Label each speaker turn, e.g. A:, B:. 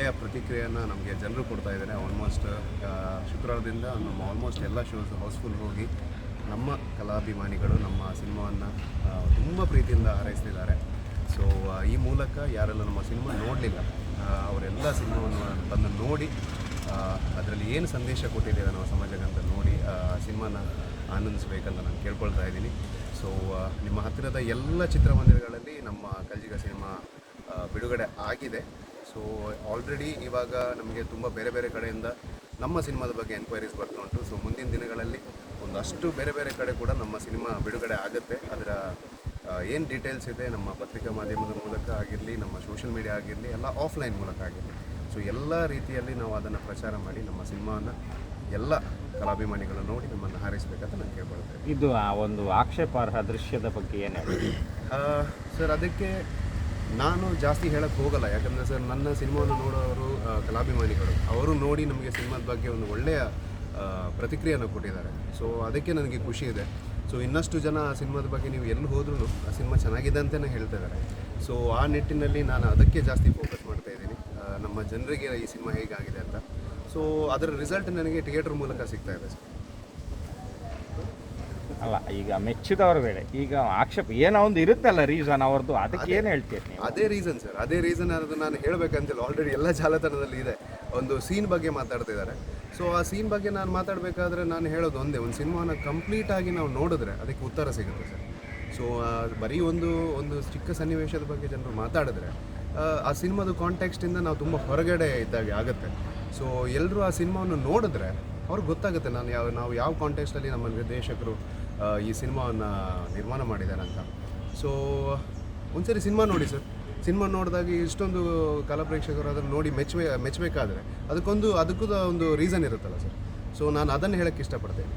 A: ಒಳ್ಳೆಯ ಪ್ರತಿಕ್ರಿಯೆಯನ್ನು ನಮಗೆ ಜನರು ಕೊಡ್ತಾ ಇದ್ದಾರೆ ಆಲ್ಮೋಸ್ಟ್ ಶುಕ್ರವಾರದಿಂದ ನಮ್ಮ ಆಲ್ಮೋಸ್ಟ್ ಎಲ್ಲ ಶೋಸ್ ಹೌಸ್ಫುಲ್ ಹೋಗಿ ನಮ್ಮ ಕಲಾಭಿಮಾನಿಗಳು ನಮ್ಮ ಸಿನಿಮಾವನ್ನು ತುಂಬ ಪ್ರೀತಿಯಿಂದ ಹಾರೈಸ್ತಿದ್ದಾರೆ. ಸೊ ಈ ಮೂಲಕ ಯಾರೆಲ್ಲ ನಮ್ಮ ಸಿನಿಮಾ ನೋಡಲಿಲ್ಲ ಅವರೆಲ್ಲ ಸಿನಿಮಾವನ್ನು ಬಂದು ನೋಡಿ ಅದರಲ್ಲಿ ಏನು ಸಂದೇಶ ಕೊಟ್ಟಿದ್ದೇವೆ ನಾವು ಸಮಾಜಕ್ಕೆ ಅಂತ ನೋಡಿ ಸಿನಿಮಾನ ಆನಂದಿಸಬೇಕಂತ ನಾನು ಕೇಳ್ಕೊಳ್ತಾ ಇದ್ದೀನಿ. ಸೊ ನಿಮ್ಮ ಹತ್ತಿರದ ಎಲ್ಲ ಚಿತ್ರಮಂದಿರಗಳಲ್ಲಿ ನಮ್ಮ ಕಲ್ಜಿಗ ಸಿನಿಮಾ ಬಿಡುಗಡೆ ಆಗಿದೆ. ಸೊ ಆಲ್ರೆಡಿ ಇವಾಗ ನಮಗೆ ತುಂಬ ಬೇರೆ ಬೇರೆ ಕಡೆಯಿಂದ ನಮ್ಮ ಸಿನಿಮಾದ ಬಗ್ಗೆ ಎನ್ಕ್ವೈರೀಸ್ ಬರ್ತಾ ಉಂಟು. ಸೊ ಮುಂದಿನ ದಿನಗಳಲ್ಲಿ ಒಂದಷ್ಟು ಬೇರೆ ಬೇರೆ ಕಡೆ ಕೂಡ ನಮ್ಮ ಸಿನಿಮಾ ಬಿಡುಗಡೆ ಆಗುತ್ತೆ. ಅದರ ಏನು ಡೀಟೇಲ್ಸ್ ಇದೆ ನಮ್ಮ ಪತ್ರಿಕಾ ಮಾಧ್ಯಮದ ಮೂಲಕ ಆಗಿರಲಿ ನಮ್ಮ ಸೋಷಿಯಲ್ ಮೀಡಿಯಾ ಆಗಿರಲಿ ಎಲ್ಲ ಆಫ್ಲೈನ್ ಮೂಲಕ ಆಗಿರಲಿ. ಸೊ ಎಲ್ಲ ರೀತಿಯಲ್ಲಿ ನಾವು ಅದನ್ನು ಪ್ರಚಾರ ಮಾಡಿ ನಮ್ಮ ಸಿನಿಮಾವನ್ನು ಎಲ್ಲ ಕಲಾಭಿಮಾನಿಗಳನ್ನು ನೋಡಿ ನಮ್ಮನ್ನು ಹಾರೈಸಬೇಕಂತ ನಾನು ಕೇಳ್ಕೊಳ್ತೇನೆ.
B: ಇದು ಆ ಒಂದು ಆಕ್ಷೇಪಾರ್ಹ ದೃಶ್ಯದ ಬಗ್ಗೆ ಏನು
A: ಸರ್ ಅದಕ್ಕೆ ನಾನು ಜಾಸ್ತಿ ಹೇಳಕ್ಕೆ ಹೋಗಲ್ಲ. ಯಾಕಂದರೆ ಸರ್, ನನ್ನ ಸಿನಿಮಾವನ್ನು ನೋಡೋರು ಕಲಾಭಿಮಾನಿಗಳು. ಅವರು ನೋಡಿ ನಮಗೆ ಸಿನಿಮಾದ ಬಗ್ಗೆ ಒಂದು ಒಳ್ಳೆಯ ಪ್ರತಿಕ್ರಿಯೆಯನ್ನು ಕೊಟ್ಟಿದ್ದಾರೆ. ಸೊ ಅದಕ್ಕೆ ನನಗೆ ಖುಷಿ ಇದೆ. ಸೊ ಇನ್ನಷ್ಟು ಜನ ಆ ಸಿನಿಮಾದ ಬಗ್ಗೆ ನೀವು ಎಲ್ಲಿ ಹೋದ್ರೂ ಆ ಸಿನಿಮಾ ಚೆನ್ನಾಗಿದೆ ಅಂತಲೇ ಹೇಳ್ತಾ ಇದ್ದಾರೆ. ಸೊ ಆ ನಿಟ್ಟಿನಲ್ಲಿ ನಾನು ಅದಕ್ಕೆ ಜಾಸ್ತಿ ಫೋಕಸ್ ಮಾಡ್ತಾ ಇದ್ದೀನಿ. ನಮ್ಮ ಜನರಿಗೆ ಈ ಸಿನಿಮಾ ಹೇಗಾಗಿದೆ ಅಂತ. ಸೊ ಅದರ ರಿಸಲ್ಟ್ ನನಗೆ ಥಿಯೇಟ್ರ್ ಮೂಲಕ ಸಿಗ್ತಾ ಇದೆ ಸರ್.
B: ಅಲ್ಲ ಈಗ ಮೆಚ್ಚಿದವ್ರ ಬೇಡ ಈಗ ಆಕ್ಷೇಪ ಏನೋ ಒಂದು ಇರುತ್ತಲ್ಲ ರೀಸನ್ ಅವ್ರದ್ದು ಅದಕ್ಕೆ ಏನು ಹೇಳ್ತೀರಿ ನೀವು?
A: ಅದೇ ರೀಸನ್ ಸರ್ ಅದೇ ರೀಸನ್ ಅನ್ನೋದು ನಾನು ಹೇಳಬೇಕಂತಿಲ್ಲ. ಆಲ್ರೆಡಿ ಎಲ್ಲ ಜಾಲತಾಣದಲ್ಲಿ ಇದೆ. ಒಂದು ಸೀನ್ ಬಗ್ಗೆ ಮಾತಾಡ್ತಾ ಇದ್ದಾರೆ. ಸೊ ಆ ಸೀನ್ ಬಗ್ಗೆ ನಾನು ಮಾತಾಡಬೇಕಾದ್ರೆ ನಾನು ಹೇಳೋದು ಒಂದೇ ಒಂದು ಸಿನಿಮಾನ ಕಂಪ್ಲೀಟ್ ಆಗಿ ನಾವು ನೋಡಿದ್ರೆ ಅದಕ್ಕೆ ಉತ್ತರ ಸಿಗುತ್ತೆ ಸರ್ ಸೊ ಬರೀ ಒಂದು ಒಂದು ಚಿಕ್ಕ ಸನ್ನಿವೇಶದ ಬಗ್ಗೆ ಜನರು ಮಾತಾಡಿದ್ರೆ ಆ, ಸಿನಿಮಾದ ಕಾಂಟೆಕ್ಸ್ಟಿಂದ ನಾವು ತುಂಬ ಹೊರಗಡೆ ಇದ್ದಾಗೆ ಆಗುತ್ತೆ. ಸೊ ಎಲ್ಲರೂ ಆ ಸಿನಿಮಾವನ್ನು ನೋಡಿದ್ರೆ ಅವ್ರಿಗೆ ಗೊತ್ತಾಗುತ್ತೆ ನಾನು ಯಾವ ನಾವು ಯಾವ ಕಾಂಟೆಕ್ಸ್ಟಲ್ಲಿ ನಮ್ಮ ನಿರ್ದೇಶಕರು ಈ ಸಿನಿಮಾವನ್ನು ನಿರ್ಮಾಣ ಮಾಡಿದ್ದಾರೆ ಅಂತ ಸೊ ಒಂದ್ಸರಿ ಸಿನಿಮಾ ನೋಡಿ ಸರ್. ಸಿನಿಮಾ ನೋಡಿದಾಗ ಇಷ್ಟೊಂದು ಕಲಾ ಪ್ರೇಕ್ಷಕರು ಅದನ್ನು ನೋಡಿ ಮೆಚ್ಚುವೆ, ಮೆಚ್ಚಬೇಕಾದ್ರೆ ಅದಕ್ಕೊಂದು, ಅದಕ್ಕೂ ಒಂದು ರೀಸನ್ ಇರುತ್ತಲ್ಲ ಸರ್. ಸೊ ನಾನು ಅದನ್ನು ಹೇಳೋಕ್ಕೆ ಇಷ್ಟಪಡ್ತೇನೆ.